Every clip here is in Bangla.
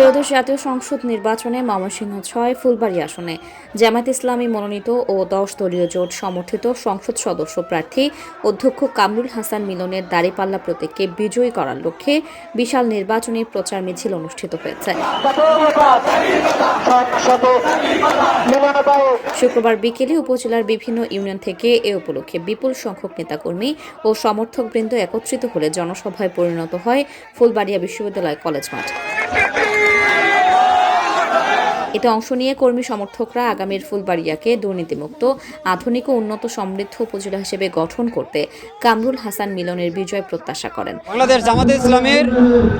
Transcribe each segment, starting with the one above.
ত্রয়োদশ জাতীয় সংসদ নির্বাচনে ময়মনসিংহ ছয়, ফুলবাড়ী আসনে। জামায়াত ইসলামী মনোনীত ও দশ দলীয় জোট সমর্থিত সংসদ সদস্য প্রার্থী অধ্যক্ষ কামরুল হাসান মিলনের দাড়িপাল্লা প্রতীককে বিজয়ী করার লক্ষ্যে বিশাল নির্বাচনী প্রচার মিছিল অনুষ্ঠিত হয়েছে। শুক্রবার বিকেলে উপজেলার বিভিন্ন ইউনিয়ন থেকে এ উপলক্ষে বিপুল সংখ্যক নেতাকর্মী ও সমর্থকবৃন্দ একত্রিত হলে জনসভায় পরিণত হয় ফুলবাড়িয়া বিশ্ববিদ্যালয় কলেজ মাঠ। এতে অংশ নিয়ে কর্মী সমর্থকরা আগামীর ফুলবাড়িয়াকে দুর্নীতিমুক্ত আধুনিক ও উন্নত সমৃদ্ধ উপজেলা হিসেবে গঠন করতে কামরুল হাসান মিলনের বিজয় প্রত্যাশা করেন। বাংলাদেশ জামাতে ইসলামের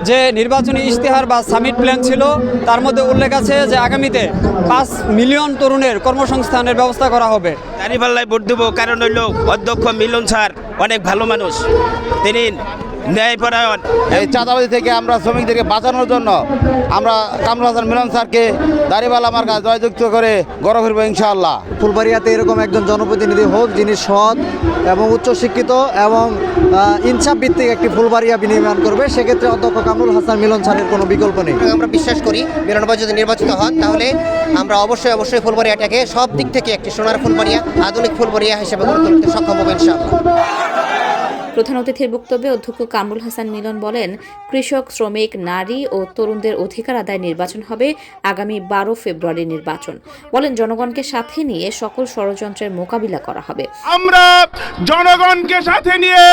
যে নির্বাচনী ইশতেহার বা সামিট প্ল্যান ছিল তার মধ্যে উল্লেখ আছে যে আগামীতে পাঁচ মিলিয়ন তরুণের কর্মসংস্থানের ব্যবস্থা করা হবে। দাঁড়িপাল্লায় ভোট দেবো কারণ হইল অধ্যক্ষ মিলন স্যার অনেক ভালো মানুষ। তিনি ন্যায়পরায়ণ এই চাঁদাবাজি থেকে আমরা শ্রমিকদেরকে বাঁচানোর জন্য আমরা কামরুল হাসান মিলন স্যারকে দাঁড়িপাল্লা আমার কাছে জয়যুক্ত করে গড়ে ফিরবো ইনশাআল্লাহ। ফুলবাড়িয়াতে এরকম একজন জনপ্রতিনিধি হোক যিনি সৎ এবং উচ্চশিক্ষিত এবং ইনসাফ ভিত্তিক একটি ফুলবাড়িয়া বিনির্মাণ করবে সেক্ষেত্রে অধ্যক্ষ কামরুল হাসান মিলন স্যারের কোনো বিকল্প নেই। আমরা বিশ্বাস করি বিরানব্বই যদি নির্বাচিত হন তাহলে আমরা অবশ্যই অবশ্যই ফুলবাড়িয়াটাকে সব দিক থেকে একটি সোনার ফুলবাড়িয়া আধুনিক ফুলবাড়িয়া হিসেবে গড়ে তুলতে সক্ষম হবে ইনশাআল্লাহ। প্রধান অতিথির বক্তব্যে অধ্যক্ষ কামরুল হাসান মিলন বলেন, কৃষক, শ্রমিক, নারী ও তরুণদের অধিকার আদায় নির্বাচন হবে আগামী বারো ফেব্রুয়ারি নির্বাচন। বলেন, জনগণকে সাথে নিয়ে সকল ষড়যন্ত্রের মোকাবিলা করা হবে। আমরা জনগণকে সাথে নিয়ে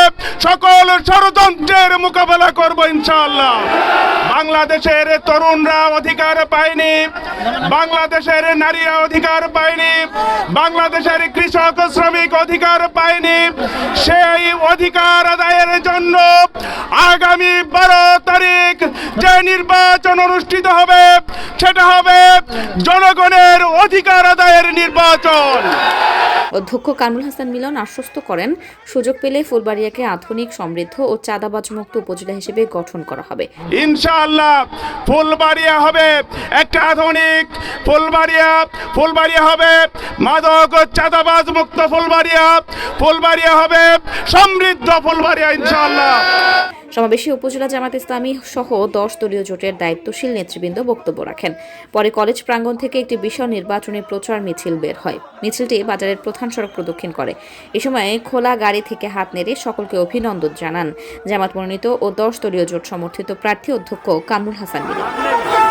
সকল ষড়যন্ত্রের মোকাবেলা করব ইনশাআল্লাহ। বাংলাদেশের তরুণরা অধিকার পায়নি, বাংলাদেশের নারীরা অধিকার পায়নি, বাংলাদেশের কৃষক, শ্রমিক অধিকার পায়নি। সেই অধিকার আদায়ের জন্য আগামী বারো তারিখ যে নির্বাচন অনুষ্ঠিত হবে, সেটা হবে জনগণের অধিকার আদায়ের নির্বাচন। অধ্যক্ষ কামরুল হাসান মিলন আশ্বস্ত করেন, সুযোগ পেলে ফুলবাড়িয়াকে আধুনিক, সমৃদ্ধ ও চাঁদাবাজ মুক্ত উপজেলা হিসেবে গঠন করা হবে। ইনশাআল্লাহ ফুলবাড়িয়া হবে একটা আধুনিক ফুলবাড়িয়া ফুলবাড়িয়া হবে মাদক ও চাঁদাবাজ মুক্ত ফুলবাড়িয়া ফুলবাড়িয়া হবে সমৃদ্ধ ফুলবাড়িয়া ইনশাআল্লাহ। সমাবেশে উপজেলা জামাত ইসলামী সহ দশ দলীয় জোটের দায়িত্বশীল নেতৃবৃন্দ বক্তব্য রাখেন। পরে কলেজ প্রাঙ্গণ থেকে একটি বিশাল নির্বাচনী প্রচার মিছিল বের হয়। মিছিলটি বাজারের প্রধান সড়ক প্রদক্ষিণ করে। এ সময় খোলা গাড়ি থেকে হাত নেড়ে সকলকে অভিনন্দন জানান। জামাত মনোনীত ও দশ দলীয় জোট সমর্থিত প্রার্থী অধ্যক্ষ কামরুল হাসান মিলন